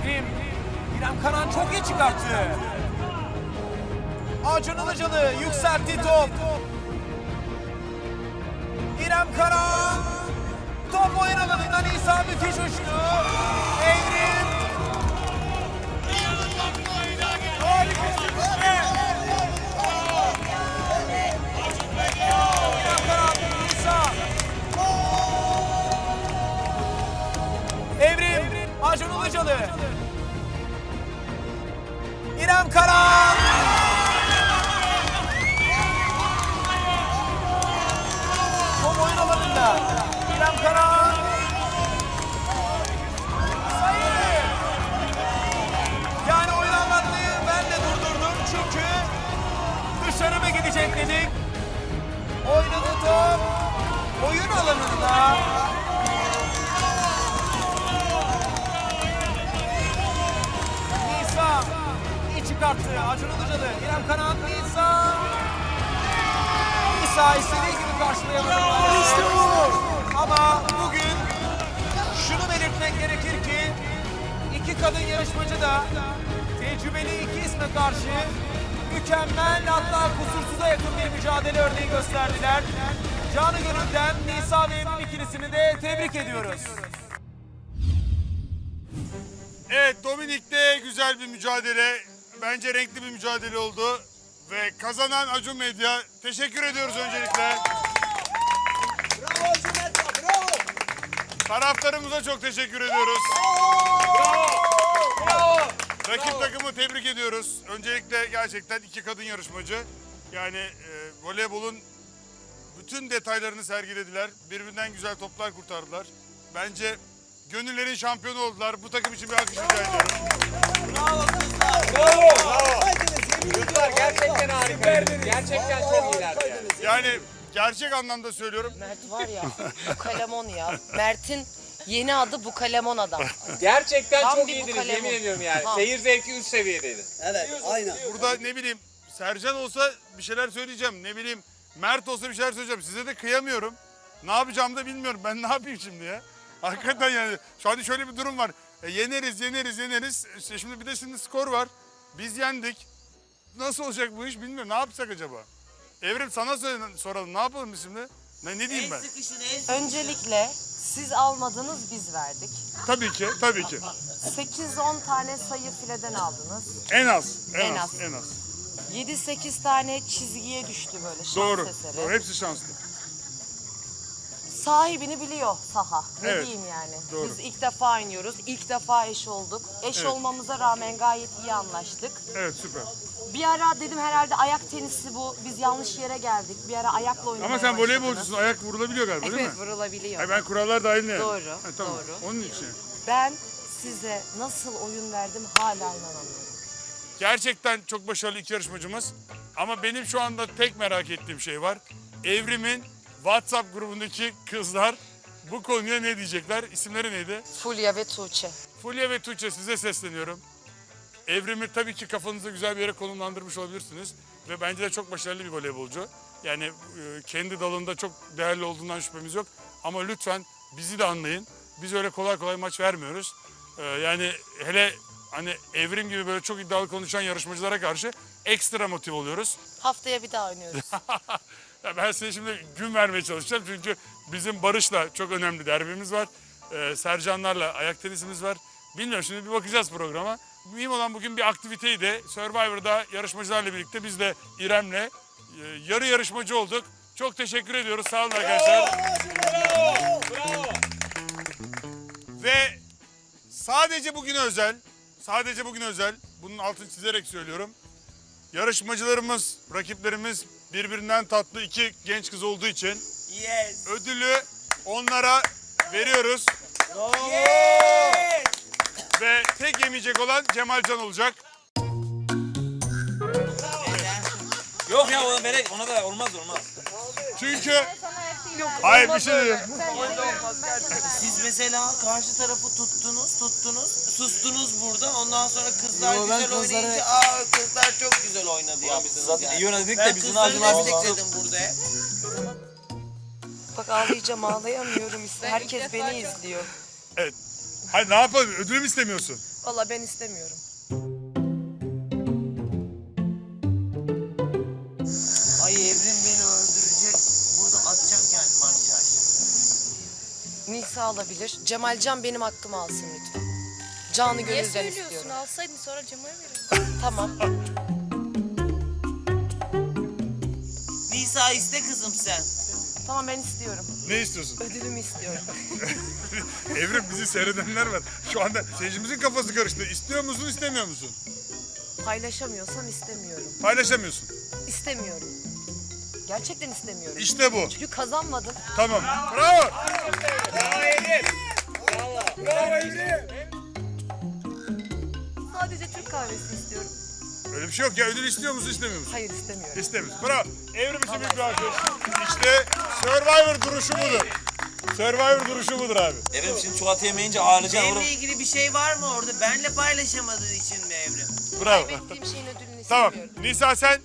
Evrim, İrem Karan çok iyi çıkarttı. Acun Ilıcalı yükseltti top. İrem Karan, top oyun alanından İsa müthiş uçtu. Ilıcalı. İrem Karan. Top oyun alanında. İrem Karan. Yani oyun anlatmayı ben de durdurdum çünkü dışarı mı gidecek dedik. Oynadı top. Oyun alanında. Çıkarttı. Acun Ilıcalı. İrem Kanan Nisa. Nisa istediği gibi karşılayamadı. İşte bu. Ama bugün şunu belirtmek gerekir ki iki kadın yarışmacı da tecrübeli iki isme karşı mükemmel hatta kusursuza yakın bir mücadele örneği gösterdiler. Canı gönülden Nisa ve Emin ikilisini de tebrik ediyoruz. Evet Dominik'te güzel bir mücadele. Bence renkli bir mücadele oldu. Ve kazanan Acun Medya. Teşekkür ediyoruz öncelikle. Bravo Cümert'e bravo. Taraftarımıza çok teşekkür ediyoruz. Rakip takımı tebrik ediyoruz. Öncelikle gerçekten iki kadın yarışmacı. Yani e, voleybolun bütün detaylarını sergilediler. Birbirinden güzel toplar kurtardılar. Bence gönüllerin şampiyonu oldular. Bu takım için bir alkış rica ediyorum. Haydiniz yemin ediyorum. Gerçekten harika. Gerçekten çok iyilerdi yani. Yani gerçek anlamda söylüyorum. Mert var ya, bukalemon ya. Mert'in yeni adı bukalemon adam. Gerçekten Tam çok bir iyiydiniz yemin ediyorum yani. Tam. Seyir zevki üst seviyedeydi. Evet aynen. Burada ne bileyim Sercan olsa bir şeyler söyleyeceğim. Ne bileyim Mert olsa bir şeyler söyleyeceğim. Size de kıyamıyorum. Ne yapacağımı da bilmiyorum. Ben ne yapayım şimdi ya? Hakikaten yani şu anda şöyle bir durum var. E, yeneriz, yeneriz, yeneriz. İşte şimdi bir de şimdi skor var. Biz yendik. Nasıl olacak bu iş bilmiyorum. Ne yapsak acaba? Evrim sana söyle, soralım. Ne yapalım biz şimdi? Ne, ne diyeyim ben? Öncelikle siz almadınız biz verdik. Tabii ki, tabii ki. 8-10 tane sayı fileden aldınız. En az, en, En az, az. en az. 7-8 tane çizgiye düştü böyle şans Doğru. eseri. Doğru. Hepsi şanslı. Sahibini biliyor saha. Ne Evet, diyeyim yani. doğru. Biz ilk defa oynuyoruz. İlk defa eş olduk. Eş Evet. olmamıza rağmen gayet iyi anlaştık. Evet süper. Bir ara dedim herhalde ayak tenisi bu. Biz yanlış yere geldik. Bir ara ayakla oynamaya Ama sen başladınız. voleybolcusun. Ayak vurulabiliyor galiba değil mi? Evet vurulabiliyor. Hayır, ben kurallar dahilinde. Doğru, Ha, tamam. doğru. Onun için. Ben size nasıl oyun verdim hala inanamıyorum. Gerçekten çok başarılı iki yarışmacımız. Ama benim şu anda tek merak ettiğim şey var. Evrim'in WhatsApp grubundaki kızlar bu konuya ne diyecekler? İsimleri neydi? Fulya ve Tuğçe. Fulya ve Tuğçe size sesleniyorum. Evrim'i tabii ki kafanızda güzel bir yere konumlandırmış olabilirsiniz. Ve bence de çok başarılı bir voleybolcu. Yani e, kendi dalında çok değerli olduğundan şüphemiz yok. Ama lütfen bizi de anlayın. Biz öyle kolay kolay maç vermiyoruz. E, yani hele hani Evrim gibi böyle çok iddialı konuşan yarışmacılara karşı ekstra motive oluyoruz. Haftaya bir daha oynuyoruz. Ya ben size şimdi gün vermeye çalışacağım çünkü bizim Barış'la çok önemli derbimiz var. Ee, Sercanlarla ayak tenisimiz var. Bilmiyorum şimdi bir bakacağız programa. Mühim olan bugün bir aktiviteydi. Survivor'da yarışmacılarla birlikte biz de İrem'le e, yarı yarışmacı olduk. Çok teşekkür ediyoruz. Sağ olun arkadaşlar. Ve sadece bugün özel, sadece bugün özel, bunun altını çizerek söylüyorum. Yarışmacılarımız, rakiplerimiz birbirinden tatlı iki genç kız olduğu için ödülü onlara veriyoruz. Ve tek yemeyecek olan Cemalcan olacak. Yok ya ona ona da olmaz olmaz. Çünkü Hayır bir şey değil. Siz mesela karşı tarafı tuttunuz, tuttunuz, sustunuz burada. Ondan sonra kızlar güzel oynayınca aa kızlar çok güzel oynadı yaptınız Zaten yani. iyi Ben da biz bunu kızları acılar destekledim burada hep. Bak ağlayacağım ağlayamıyorum. Herkes beni izliyor. Evet. Hayır ne yapalım? Ödül mü istemiyorsun? Valla ben istemiyorum. Nisa alabilir. Cemalcan benim hakkımı alsın lütfen. Canı Niye gönülden söylüyorsun? istiyorum. Alsaydın sonra Cemal'e veririm. Tamam. Nisa iste kızım sen. Tamam ben istiyorum. Ne istiyorsun? Ödülümü istiyorum. Evrim bizi seyredenler var. Şu anda seyircimizin kafası karıştı. İstiyor musun, istemiyor musun? Paylaşamıyorsam istemiyorum. Paylaşamıyorsun. İstemiyorum. Gerçekten istemiyorum. İşte bu. Çünkü kazanmadım. Tamam. Bravo. Sadece Türk kahvesi istiyorum. Öyle bir şey yok ya. Ödül istiyor musun, istemiyor musun? Hayır istemiyorum. İstemiyorsun. Bravo. Evrim için büyük bir alkış. İşte Survivor duruşu budur. Survivor duruşu budur abi. Evrim şimdi çikolata yemeyince ağlayacaksın oğlum. Benimle ilgili bir şey var mı orada? Benle paylaşamadığın için mi Evrim? Bravo. Kaybettiğim şeyin ödülünü Tamam. istemiyorum. Nisa sen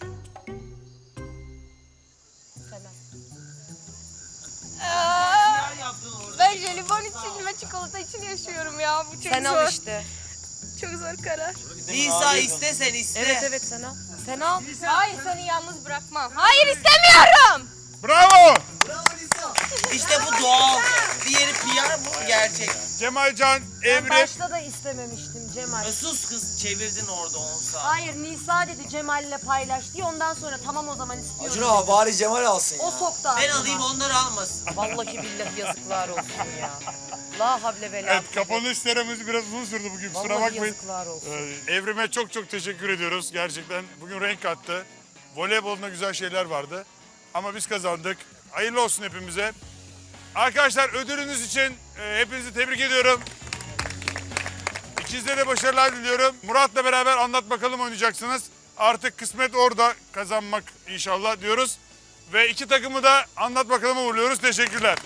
çikolata için yaşıyorum ya. Bu çok Sen zor. al işte. Çok zor karar. Nisa iste sen iste. Evet evet sen al. Sen al. Hayır seni yalnız bırakmam. Hayır istemiyorum. bravo. İşte bu doğal. Diğeri PR bu gerçek. Cemalcan, Ben Evrim. başta da istememiştim Cemal. E, Sus kız çevirdin orada 10 saat. Hayır Nisa dedi Cemal'le paylaş diye ondan sonra tamam o zaman istiyorum. Acun abi bari Cemal alsın O ya. soktu Ben aklıma. alayım onları almasın. Vallahi billahi yazıklar olsun ya. La havle ve la Evet kapanış seremiz biraz uzun sürdü bugün. Kusura Vallahi bakmayın. yazıklar olsun. Ee, Evrim'e çok çok teşekkür ediyoruz. Gerçekten bugün renk kattı. Voleybolda güzel şeyler vardı. Ama biz kazandık. Hayırlı olsun hepimize. Arkadaşlar ödülünüz için e, hepinizi tebrik ediyorum. İkizlere de başarılar diliyorum. Murat'la beraber anlat bakalım oynayacaksınız. Artık kısmet orada kazanmak inşallah diyoruz. Ve iki takımı da anlat bakalım uğurluyoruz. Teşekkürler.